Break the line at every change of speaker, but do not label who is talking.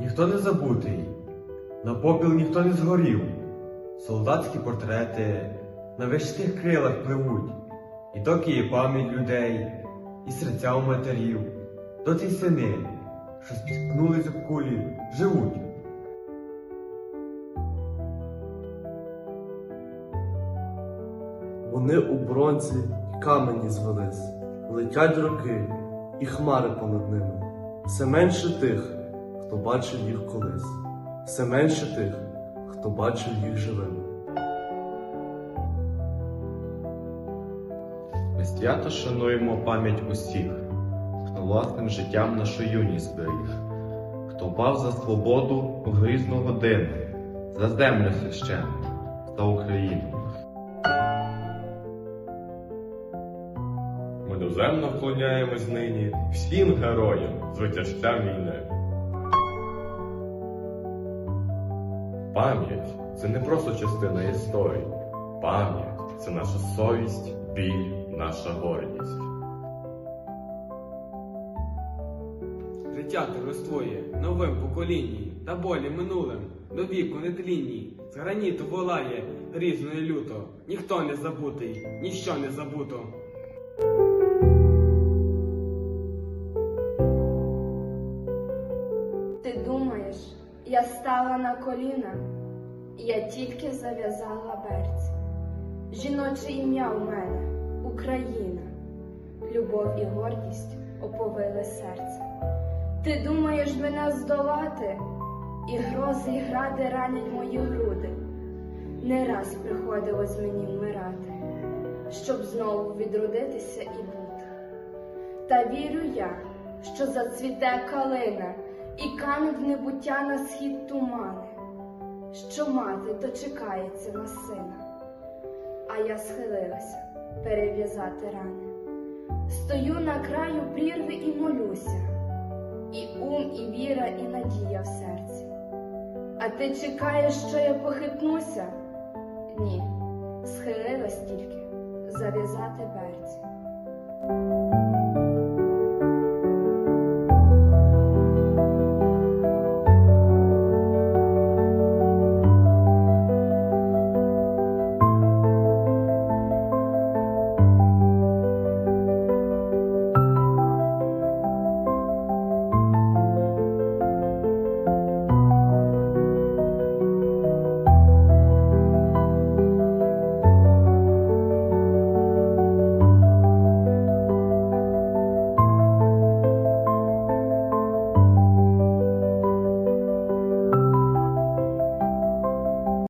ніхто не забутий, на попіл ніхто не згорів. Солдатські портрети на вишних крилах пливуть, і доки є пам'ять людей, і серця у матерів, доти й сини, що спіткнулись об кулі, живуть.
Вони у бронзі й камені звелись, летять роки, і хмари понад ними. Все менше тих, хто бачив їх колись, все менше тих, хто бачив їх живими.
Ми свято шануємо пам'ять усіх, хто власним життям нашу юність зберіг, хто впав за свободу у грізну годину, за землю священну, за Україну.
Ми вклоняємось нині всім героям з війни. Пам'ять це не просто частина історії. Пам'ять це наша совість, біль, наша гордість.
Життя торжествує новим поколінні та болі минулим, до віку нетлінній, з граніту волає грізно і люто, ніхто не забутий, ніщо не забуто.
Ти думаєш, я стала на коліна, я тільки зав'язала берці. Жіноче ім'я у мене Україна, любов і гордість оповили серце. Ти думаєш мене здолати, і грози й гради ранять мої груди. Не раз приходилось мені вмирати, щоб знову відродитися і бути. Та вірю я, що зацвіте калина і кануть в небуття на схід тумани, що мати дочекається на сина, а я схилилася перев'язати рани. Стою на краю прірви і молюся, і ум, і віра, і надія в серці. А ти чекаєш, що я похитнуся? Ні, схилилась тільки зав'язати берці.